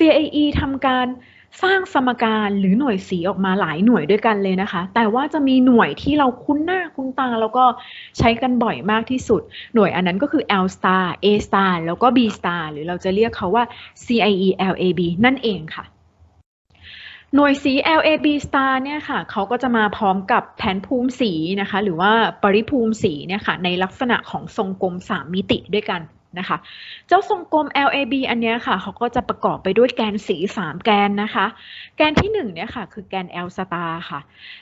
CAE ทำการสร้างสมการหรือหน่วยสีออกมาหลายหน่วยด้วยกันเลยนะคะ แต่ว่าจะมีหน่วยที่เราคุ้นหน้าคุ้นตา แล้วก็ใช้กันบ่อยมากที่สุด หน่วยอันนั้นก็คือ L star A star แล้วก็ B star หรือเราจะเรียกเขาว่า CIE LAB นั่นเองค่ะ หน่วยสี LAB star เนี่ยค่ะ เขาก็จะมาพร้อมกับแผนภูมิสีนะคะ หรือว่าปริภูมิสีเนี่ยค่ะ ในลักษณะของทรงกลม 3 มิติด้วยกัน นะคะ เจ้าทรงกลม LAB อันเนี้ยค่ะเขาก็จะประกอบไปด้วยแกนสี 3 แกนนะคะ แกนที่ 1 เนี่ยค่ะ คือแกน L star ค่ะ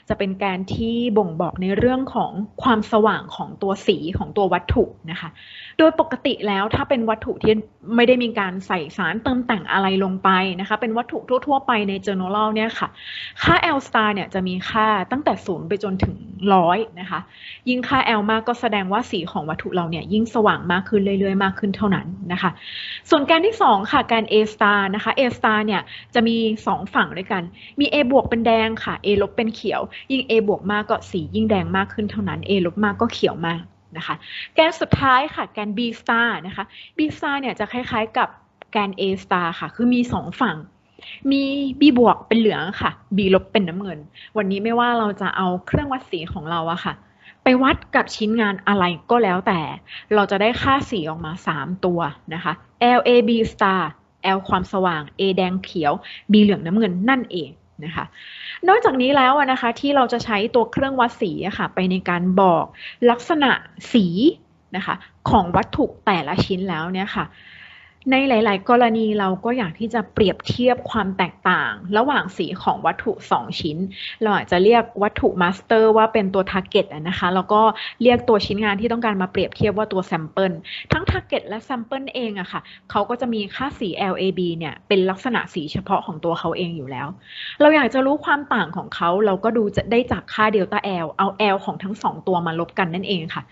จะเป็นแกนที่บ่งบอกในเรื่องของความสว่างของตัวสีของตัววัตถุนะคะ โดยปกติแล้วถ้าเป็นวัตถุที่ไม่ได้มีการใส่สารเติมแต่งอะไรลงไปนะคะ เป็นวัตถุทั่ว ๆ ไปใน journal เนี่ยค่ะ ค่า L star เนี่ยจะมีค่าตั้งแต่ 0 ไปจนถึง 100 นะคะ ยิ่งค่า L มากก็แสดงว่าสีของวัตถุเราเนี่ยยิ่งสว่างมากขึ้นเรื่อยๆมากขึ้นเท่านั้นนะคะ ส่วนแกนที่ 2 ค่ะแกน A star นะคะ A star เนี่ยจะมี 2 ฝั่งด้วยกัน มี A บวกเป็นแดงค่ะ A ลบเป็นเขียว ยิ่ง A บวกมากก็สียิ่งแดงมากขึ้นเท่านั้น A ลบมากก็เขียวมากนะคะ แกนสุดท้ายค่ะแกน B star นะคะ B star เนี่ยจะคล้ายๆกับแกน A star ค่ะ คือมี 2 ฝั่งมี B บวกเป็นเหลืองค่ะ B ลบเป็นน้ำเงิน วันนี้ไม่ว่าเราจะเอาเครื่องวัดสีของเราอะค่ะ ไปวัดกับชิ้นงานอะไรก็แล้วแต่ เราจะได้ค่าสีออกมา 3 ตัวนะคะ L A B star L ความสว่าง A แดงเขียว B เหลืองน้ำเงินนั่นเองนะคะ นอกจากนี้แล้วนะคะที่เราจะใช้ตัวเครื่องวัดสีะค่ะไปในการบอกลักษณะสีนะคะของวัตถุแต่ละชิ้นแล้วเนี่ยค่ะ ในหลาย ๆ กรณีเราก็อยากที่จะเปรียบเทียบความแตกต่าง ระหว่างสีของวัตถุ 2 ชิ้น เราอาจจะเรียกวัตถุมาสเตอร์ว่าเป็นตัว Target อะนะคะ แล้วก็เรียกตัวชิ้นงานที่ต้องการมาเปรียบเทียบว่าตัว Sample ทั้ง Target และ Sample เองอะค่ะเขาก็จะมีค่าสี LAB เนี่ยเป็นลักษณะสีเฉพาะของตัวเขาเองอยู่แล้ว เราอยากจะรู้ความต่างของเขาเราก็ดูจะได้จากค่าเดลต้า L เอา L ของทั้ง 2 ตัวมาลบกันนั่นเองค่ะ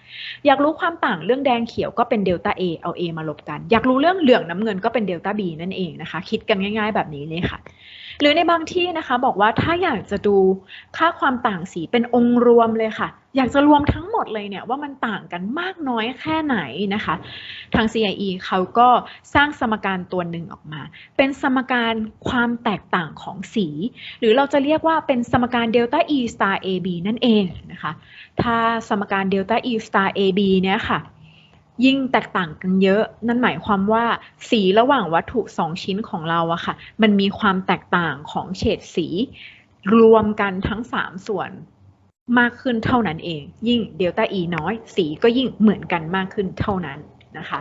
อยากรู้ความต่างเรื่องแดงเขียวก็เป็นเดลต้า A เอา A มาลบกัน อยากรู้เรื่องเหลืององน้ำเงินก็เป็นเดลต้า B นั่นเองนะคะ คิดกันง่าย ๆ แบบนี้เลยค่ะ หรือในบางที่นะคะบอกว่าถ้าอยากจะดูค่าความต่างสีเป็นองค์รวมเลยค่ะ อยากจะรวมทั้งหมดเลยเนี่ยว่ามันต่างกันมากน้อยแค่ไหนนะคะ ทาง CIE เขาก็สร้างสมการตัวหนึ่งออกมา เป็นสมการความแตกต่างของสี หรือเราจะเรียกว่าเป็นสมการเดลต้า E star AB นั่นเองนะคะ ถ้าสมการเดลต้า E star AB เนี่ยค่ะ ยิ่งแตกต่างกันเยอะ นั่นหมายความว่าสีระหว่างวัตถุ2ชิ้นของเราอะค่ะ มันมีความแตกต่างของเฉดสี รวมกันทั้ง3ส่วนมากขึ้นเท่านั้นเอง ยิ่งเดลต้า E น้อย สีก็ยิ่งเหมือนกันมากขึ้นเท่านั้นนะคะ